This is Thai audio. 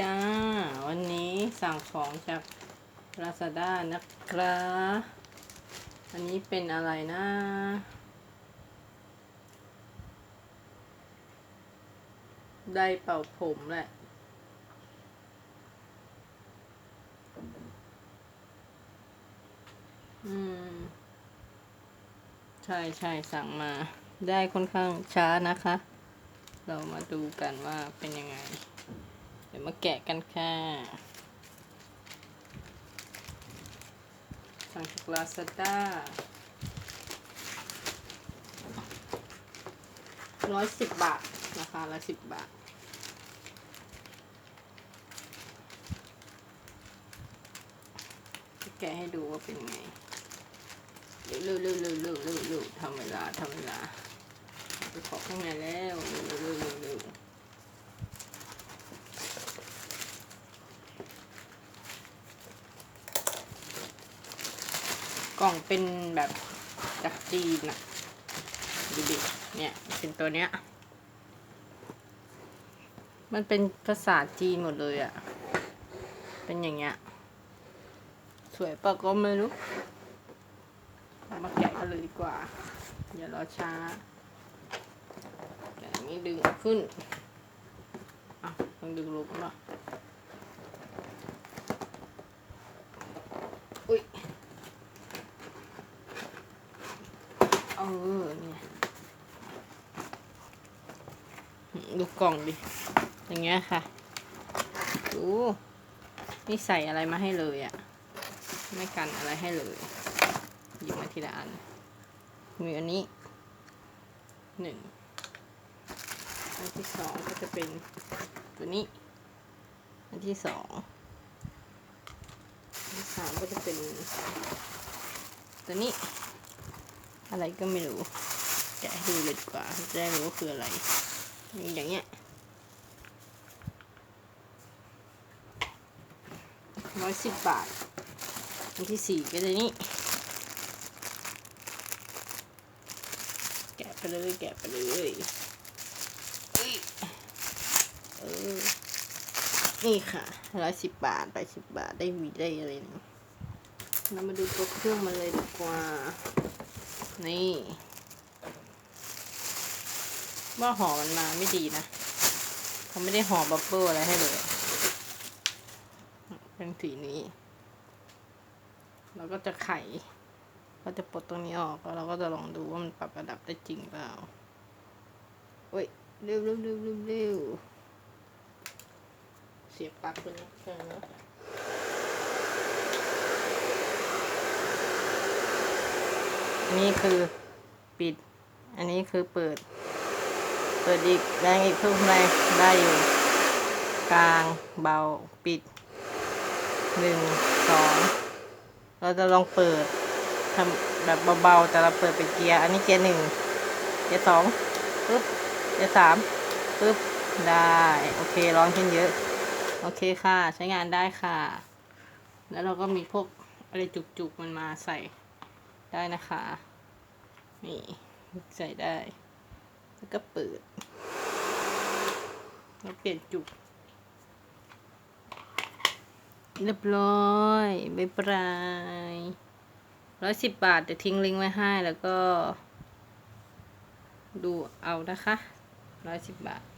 จ้า วันนี้สั่งของจาก Lazada นะครับ อันนี้เป็นอะไรนะ ได้เป่าผมแหละอืม ใช่ใช่สั่งมา ได้ค่อนข้างช้านะคะ เรามาดูกันว่าเป็นยังไง มาแกะกันค่ะสั่งจากลาซาด้าร้อยสิบบาท ราคาละสิบบาท แกะให้ดูว่าเป็นไงเร็วเร็วเร็วเร็วเร็วเร็วเร็วทำเวลาทำเวลาไปขอข้างในแล้วเร็วเร็วเร็วเร็วเร็ว กล่องเป็นแบบจากจีนอะดูดิเนี่ยเป็นตัวเนี้ย มันเป็นภาษาจีนหมดเลยอะเป็นอย่างเงี้ย สวยปะก็ไม่รู้เรามาแกะกันเลยดีกว่าอย่ารอช้าแกะอย่างนี้ดึงขึ้นอะต้องดึงลงเนาะอุ้ยเออเนี่ยดูกล่องดิ อย่างเงี้ยค่ะ ดูนี่ใส่อะไรมาให้เลยอะ่ะ ไม่กันอะไรให้เลยหยิบมาทีละอัน มีอันนี้หนึ่งอันที่สองก็จะเป็นตัวนี้ อันที่สองอันที่สามก็จะเป็นตัวนี้ อะไรก็ไม่รู้แกะให้ดูเลยดีกว่าจะได้รู้ว่าคืออะไรมีอย่างเงี้ยร้อยสิบบาท อันที่สี่ก็จะนี่ แกะไปเลย แกะไปเลยเอ้ยเออ นี่ค่ะร้อยสิบบาทไปสิบบาทได้หวีได้อะไรนะเรามาดูตัวเครื่องมาเลยดีกว่า นี่ว่าห่อมันมาไม่ดีนะเขาไม่ได้ห่อบับเบิ้ลอะไรให้เลย เป็นสีนี้ เราก็จะไขก็จะปลดตรงนี้ออกแล้วเราก็จะลองดูว่ามันปรับระดับได้จริงเปล่าเฮ้ยเร็วเร็วเร็วเร็วเร็วเสียบปลั๊กเลยนะแค่ นั้นนะอันนี้คือปิด อันนี้คือเปิด เปิดอีกแรงอีกเพิ่มไรได้อยู่ กลางเบาปิดหนึ่งสองเราจะลองเปิดทำแบบเบาๆแต่เราเปิดเป็นเกียร์ อันนี้เกียร์หนึ่งเกียร์สองปึ๊บเกียร์สามปึ๊บได้ โอเคร้อนขึ้นเยอะ โอเคค่ะ ใช้งานได้ค่ะ แล้วเราก็มีพวกอะไรจุกๆมันมาใส่ ได้นะคะ นี่ใส่ได้ แล้วก็เปิด แล้วเปลี่ยนจุก เรียบร้อยบ๊ายบายร้อยสิบบาทเดี๋ยวทิ้งลิงก์ไว้ให้แล้วก็ ดูเอานะคะร้อยสิบบาท